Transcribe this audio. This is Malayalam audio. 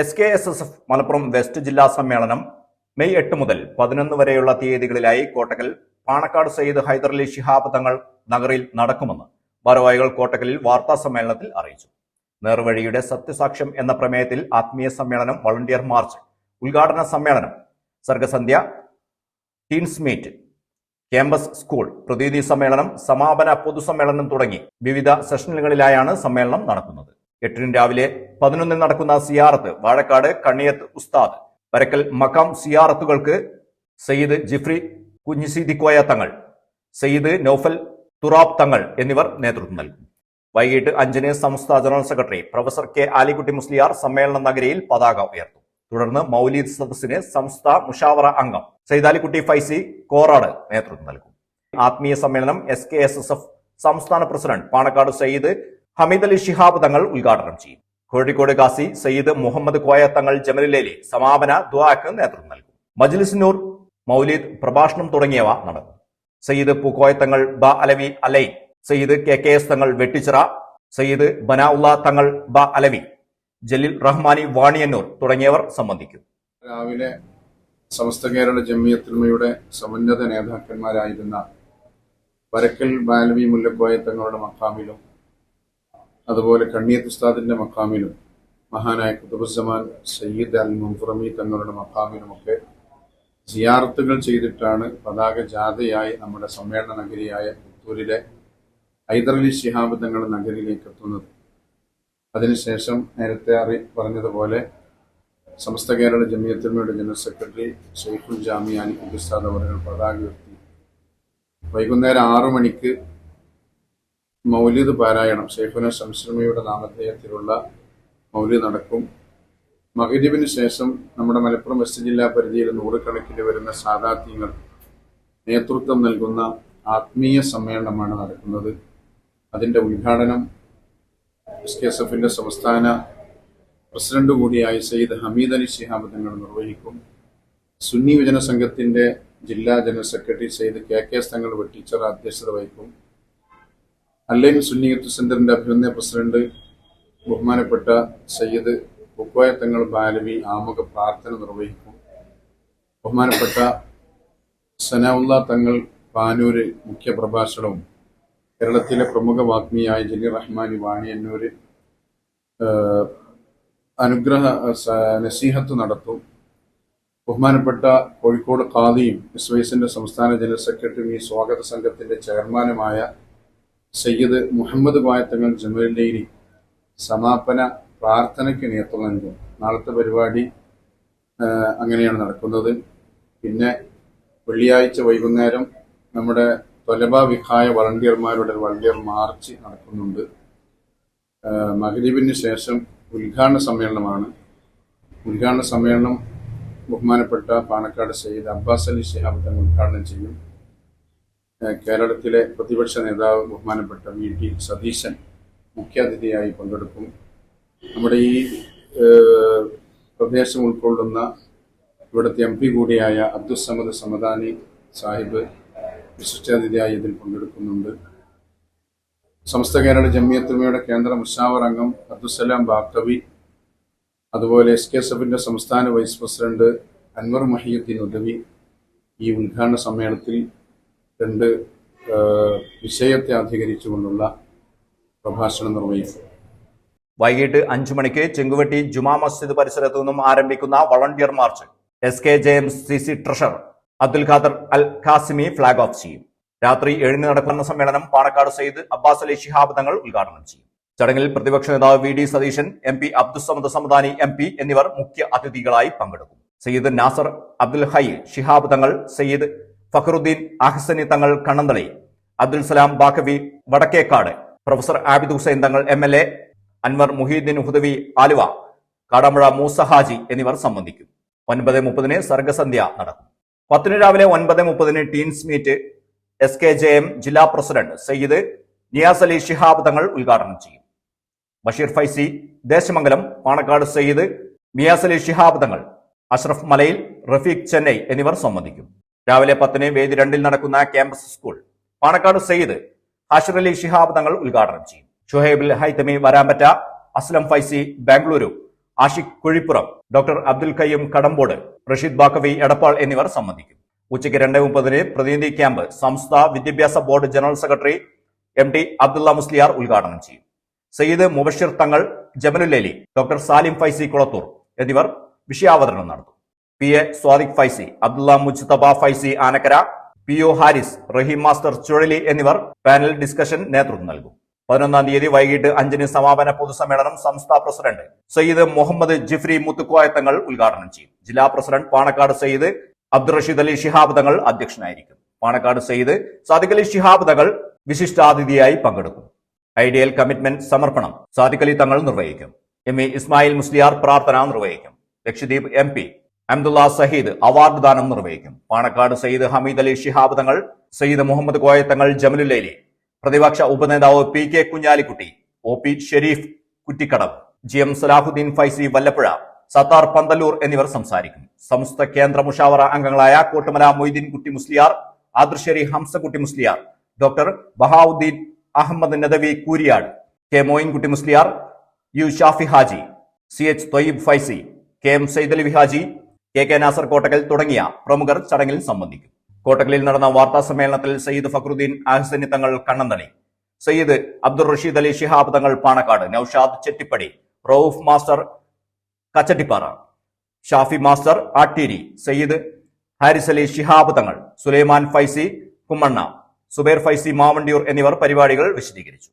S K S S F Malappuram west ജില്ലാ സമ്മേളനം മെയ് എട്ട് മുതൽ പതിനൊന്ന് വരെയുള്ള തീയതികളിലായി കോട്ടക്കൽ പാണക്കാട് സയ്യിദ് ഹൈദരലി ശിഹാബ് തങ്ങൾ നഗറിൽ നടക്കുമെന്ന് ഭാരവാഹികൾ കോട്ടക്കലിൽ വാർത്താ സമ്മേളനത്തിൽ അറിയിച്ചു. നേർവഴിയുടെ സത്യസാക്ഷ്യം എന്ന പ്രമേയത്തിൽ ആത്മീയ സമ്മേളനം വളണ്ടിയർ മാർച്ച് ഉദ്ഘാടന സമ്മേളനം സർഗസന്ധ്യ ടീൻസ് മീറ്റ് ക്യാമ്പസ് സ്കൂൾ പ്രതിനിധി സമ്മേളനം സമാപന പൊതുസമ്മേളനം തുടങ്ങി വിവിധ സെഷനുകളിലായാണ് സമ്മേളനം നടക്കുന്നത്. എട്ടിന് രാവിലെ പതിനൊന്നിന് നടക്കുന്ന സിയാറത്ത് വാഴക്കാട് കണ്ണിയത്ത് ഉസ്താദ് പരക്കൽ മക്കാം സിയാറത്തുകൾക്ക് സയ്യിദ് ജിഫ്രി കുഞ്ഞിസീദിക്കോയ തങ്ങൾ സയ്യിദ് നൌഫൽ തുറാബ് തങ്ങൾ എന്നിവർ നേതൃത്വം നൽകും. വൈകിട്ട് അഞ്ചിന് സംസ്ഥാന general secretary professor K Alikutty Musliyar സമ്മേളന നഗരിയിൽ പതാക ഉയർത്തും. തുടർന്ന് മൗലീദ് സദസ്സിന് സംസ്ഥാന മുഷാവറ അംഗം സൈദാലിക്കുട്ടി ഫൈസി കോറാട് നേതൃത്വം നൽകും. ആത്മീയ സമ്മേളനം S K S S F സംസ്ഥാന പ്രസിഡന്റ് പാണക്കാട് സയ്യിദ് ഹമീദ് അലി ഷിഹാബ് തങ്ങൾ ഉദ്ഘാടനം ചെയ്യും. കോഴിക്കോട് കാസി സയ്യിദ് മുഹമ്മദ് കോയ തങ്ങൾ ജമലിലേലി സമാപന ദ്വാക്ക് നേതൃത്വം നൽകും. മജ്ലിസിനൂർ മൗലീദ് പ്രഭാഷണം തുടങ്ങിയവ നടക്കും. സയ്യിദ് പൂക്കോയ തങ്ങൾ ബ അലവി അലൈ സയ്യിദ് കെ കെ എസ് തങ്ങൾ വെട്ടിച്ചിറ സയ്യിദ് ബനാഉല്ല തങ്ങൾ ബ അലവി ജലീൽ റഹ്മാനി വാണിയന്നൂർ തുടങ്ങിയവർ സംബന്ധിക്കും. രാവിലെ സമസ്ത കേരള ജമിയത്തുൽമയുടെ സമുന്നത നേതാക്കന്മാരായിരുന്ന വരക്കൽ ബാലവി മുല്ലക്കോയ തങ്ങളുടെ മക്കാമിലും അതുപോലെ കണ്ണിയത്ത് ഉസ്താദിന്റെ മക്കാമിലും മഹാനായ കുതുബുസമാൻ സയ്യിദ് അൽ മുഫറമി തങ്ങളുടെ മക്കാമിലുമൊക്കെ സിയാറത്തുകൾ ചെയ്തിട്ടാണ് പതാക ജാഥയായി നമ്മുടെ സമ്മേളന നഗരിയായ പുത്തൂരിലെ ഹൈദരലി ശിഹാബ് തങ്ങളുടെ നഗരിയിലേക്ക് എത്തുന്നത്. അതിനുശേഷം നേരത്തെ അറി പറഞ്ഞതുപോലെ സമസ്ത കേരള ജമിയത്തുമയുടെ ജനറൽ സെക്രട്ടറി ഷെയ്ഖുൽ ജാമിയാനി ഉസ്താദ് അവരുടെ പതാക ഉയർത്തി. വൈകുന്നേരം ആറു മണിക്ക് മൗലിദ് പാരായണം. ഷെയ്ഖുന ശംസമിയുടെ നാമധേയത്തിലുള്ള മൗലിദ് നടക്കും. മഹരീബിന് ശേഷം നമ്മുടെ മലപ്പുറം വെസ്റ്റ് ജില്ലാ പരിധിയിൽ നൂറുകണക്കിന് വരുന്ന സാധാത്യങ്ങൾ നേതൃത്വം നൽകുന്ന ആത്മീയ സമ്മേളനമാണ് നടക്കുന്നത്. അതിന്റെ ഉദ്ഘാടനം എസ് കെ എസ് എഫിന്റെ സംസ്ഥാന പ്രസിഡന്റ് കൂടിയായ സയ്യിദ് ഹമീദ് അലി ശിഹാബ് തങ്ങൾ നിർവഹിക്കും. സുന്നി വിജന സംഘത്തിന്റെ ജില്ലാ general secretary Sayyid K K S Thangal teacher അധ്യക്ഷത വഹിക്കും. അല്ലൈൻ സുന്നി യൂത്ത് സെന്ററിന്റെ അഭിനന്ദ പ്രസിഡന്റ് ബഹുമാനപ്പെട്ട സയ്യിദ് പുക്കോയ തങ്ങൾ ബാലവി ആമുഖ പ്രാർത്ഥന നിർവഹിക്കും. ബഹുമാനപ്പെട്ട സനാവുല്ല തങ്ങൾ പാനൂര് മുഖ്യ പ്രഭാഷണവും കേരളത്തിലെ പ്രമുഖ വാഗ്മിയായ ജലി റഹ്മാനി വാണിയന്നൂര് അനുഗ്രഹ നസീഹത്ത് നടത്തും. ബഹുമാനപ്പെട്ട കോഴിക്കോട് ഖാദിയും എസ് വൈസിന്റെ സംസ്ഥാന ജനറൽ സെക്രട്ടറിയും ഈ സ്വാഗത സംഘത്തിന്റെ ചെയർമാനുമായ സയ്യിദ് മുഹമ്മദ് ബായത്തങ്ങൾ ജമലുല്ലൈരി സമാപന പ്രാർത്ഥനയ്ക്ക് നേതൃത്വം നൽകും. നാളത്തെ പരിപാടി അങ്ങനെയാണ് നടക്കുന്നത്. പിന്നെ വെള്ളിയാഴ്ച വൈകുന്നേരം നമ്മുടെ തൊലബ വിഹായ വളണ്ടിയർമാരുടെ വളണ്ടിയർ മാർച്ച് നടക്കുന്നുണ്ട്. മഹരീബിന് ശേഷം ഉദ്ഘാടന സമ്മേളനമാണ്. ഉദ്ഘാടന സമ്മേളനം ബഹുമാനപ്പെട്ട പാണക്കാട് സയ്യിദ് അബ്ബാസ് അലി ശിഹാബ് തങ്ങൾ ഉദ്ഘാടനം ചെയ്യും. കേരളത്തിലെ പ്രതിപക്ഷ നേതാവ് ബഹുമാനപ്പെട്ട വി ടി സതീശൻ മുഖ്യാതിഥിയായി പങ്കെടുക്കും. നമ്മുടെ ഈ പ്രദേശം ഉൾക്കൊള്ളുന്ന ഇവിടുത്തെ എം പി കൂടിയായ അബ്ദുസമദ് സമദാനി സാഹിബ് വിശിഷ്ടാതിഥിയായി ഇതിൽ പങ്കെടുക്കുന്നുണ്ട്. സമസ്ത കേരള ജമിയത്തുമയുടെ കേന്ദ്ര മുഷാവർ അംഗം അബ്ദുസലാം ബാക്കവി അതുപോലെ എസ് കെ എസ് സംസ്ഥാന വൈസ് പ്രസിഡന്റ് അൻവർ മഹിയുദ്ദീൻ ഉദവി ഈ ഉദ്ഘാടന സമ്മേളനത്തിൽ രണ്ട് വിഷയത്തെ അധികരിച്ചുകൊണ്ടുള്ള പ്രഭാഷണം നിർവഹിക്കും വൈകിട്ട് അഞ്ചു മണിക്ക് ചെങ്കുവെട്ടി ജുമാ മസ്ജിദ് പരിസരത്തു നിന്നും ആരംഭിക്കുന്ന volunteer march S K J M C C treasurer Abdul Khader Al Qasimi flag off ചെയ്യും. രാത്രി ഏഴിന് നടക്കുന്ന സമ്മേളനം പാണക്കാട് സയ്യിദ് അബ്ബാസ് അലി ശിഹാബ് തങ്ങൾ ഉദ്ഘാടനം ചെയ്യും. ചടങ്ങിൽ പ്രതിപക്ഷ നേതാവ് V D Satheesan M P Abdussamad Samadani M P എന്നിവർ മുഖ്യ അതിഥികളായി പങ്കെടുക്കും. Sayyid Nasar Abdul Hai Shihab Thangal Sayyid Fakhruddin Ahsani Thangal Kannanthali Abdul Salam Baqavi Vadakkekad professor Abid Hussain Thangal M L A Anwar Muhiyudheen Hudavi Aluva Kadampuzha Moosahaji എന്നിവർ സംബന്ധിക്കും. ഒൻപത് മുപ്പതിന് സർഗസന്ധ്യ നടക്കും. പത്തിന് രാവിലെ ഒൻപത് മുപ്പതിന് teens meet S K J M ജില്ലാ പ്രസിഡന്റ് സയ്യിദ് നിയാസ് അലി ഷിഹാബ് തങ്ങൾ ഉദ്ഘാടനം ചെയ്യും. ബഷീർ ഫൈസി ദേശമംഗലം പാണക്കാട് സയ്യിദ് മിയാസ് അലി ഷിഹാബ് തങ്ങൾ അഷ്റഫ് മലയിൽ റഫീഖ് ചെന്നൈ എന്നിവർ സംബന്ധിക്കും. രാവിലെ പത്തിന് വേദി രണ്ടിൽ നടക്കുന്ന ക്യാമ്പസ് സ്കൂൾ. പാണക്കാട് സെയ്ദ് ഹാഷിർ ഷിഹാബ് തങ്ങൾ ഉദ്ഘാടനം ചെയ്യും. ഷുഹൈബുൽ ഹൈതമി വരാമ്പറ്റ അസ്ലം ഫൈസി ബാംഗ്ലൂരു ആഷിഖ് കുഴിപ്പുറം ഡോക്ടർ അബ്ദുൽ കയ്യം കടമ്പോട് റഷീദ് ബാക്കവി എടപ്പാൾ എന്നിവർ സംബന്ധിക്കും. ഉച്ചയ്ക്ക് രണ്ട് മുപ്പതിന് പ്രതിനിധി ക്യാമ്പ് സംസ്ഥാന വിദ്യാഭ്യാസ board general secretary M T Abdulla Musliyar ഉദ്ഘാടനം ചെയ്യും. സയ്യിദ് മുബഷിർ തങ്ങൾ ജമലുലേലി ഡോക്ടർ സാലിം ഫൈസി കുളത്തൂർ എന്നിവർ വിഷയാവതരണം നടത്തും. P. A. Swadiq Faizy Abdulla Mujthaba Faizy Anakkara P. O. Haris Raheem master Chuzhali എന്നിവർ പാനൽ ഡിസ്കഷൻ നേതൃത്വം നൽകും. പതിനൊന്നാം തീയതി വൈകിട്ട് അഞ്ചിന് സമാപന പൊതുസമ്മേളനം സംസ്ഥാന പ്രസിഡന്റ് സയ്യിദ് മുഹമ്മദ് ജിഫ്രി മുത്തുക്കോയ ഉദ്ഘാടനം ചെയ്യും. ജില്ലാ പ്രസിഡന്റ് പാണക്കാട് സയ്യിദ് അബ്ദുൾ റഷീദ് അലി ഷിഹാബ് തങ്ങൾ അധ്യക്ഷനായിരിക്കും. പാണക്കാട് സയ്യിദ് സാദിഖ് അലി ഷിഹാബ് തങ്ങൾ വിശിഷ്ടാതിഥിയായി പങ്കെടുക്കും. ഐഡിയൽ കമ്മിറ്റ്മെന്റ് സമർപ്പണം സാദിഖ് അലി തങ്ങൾ നിർവഹിക്കും. എം. ഇ ഇസ്മായിൽ മുസ്ലിയാർ പ്രാർത്ഥന നിർവഹിക്കും. ലക്ഷദ്വീപ് എം. അബ്ദുള്ള സഹീദ് അവാർഡ് ദാനം നിർവഹിക്കും. പാണക്കാട് സയ്യിദ് ഹമീദ് അലി ഷിഹാബ് തങ്ങൾ സയ്യിദ് മുഹമ്മദ് കോയ തങ്ങൾ ജമലുലേലി. പ്രതിപക്ഷ ഉപനേതാവ് P K Kunhalikutty O P Shareef Kuttikkadavu G M Salahuddeen Faizy Vallappuzha Sathar Panthalloor എന്നിവർ സംസാരിക്കും. സംസ്ഥ കേന്ദ്ര മുഷാവറ അംഗങ്ങളായ Kottumala Moideen Kutty Musliyar Adasseri Hamzakutty Musliyar doctor Bahauddeen Ahmed Nadvi Kooriyad K Moinkutty Musliyar U Shafi Haji C H Thoyyib Faizy K M Saidali Haji K K Nasar Kottakkal തുടങ്ങിയ പ്രമുഖർ ചടങ്ങിൽ സംബന്ധിക്കും. കോട്ടക്കലിൽ നടന്ന വാർത്താ സമ്മേളനത്തിൽ സയ്യിദ് ഫക്രുദ്ദീൻ അഹ്സനി തങ്ങൾ കണ്ണന്തണി സയ്യിദ് അബ്ദുൾ റഷീദ് അലി ഷിഹാബ് തങ്ങൾ പാണക്കാട് നൌഷാദ് ചെട്ടിപ്പടി റൌഫ് മാസ്റ്റർ കച്ചട്ടിപ്പാറ ഷാഫി മാസ്റ്റർ ആട്ടീരി സയ്യിദ് ഹാരിസ് അലി ഷിഹാബ് തങ്ങൾ സുലൈമാൻ ഫൈസി കുമ്മണ്ണ സുബൈർ ഫൈസി മാവണ്ടിയൂർ എന്നിവർ പരിപാടികൾ വിശദീകരിച്ചു.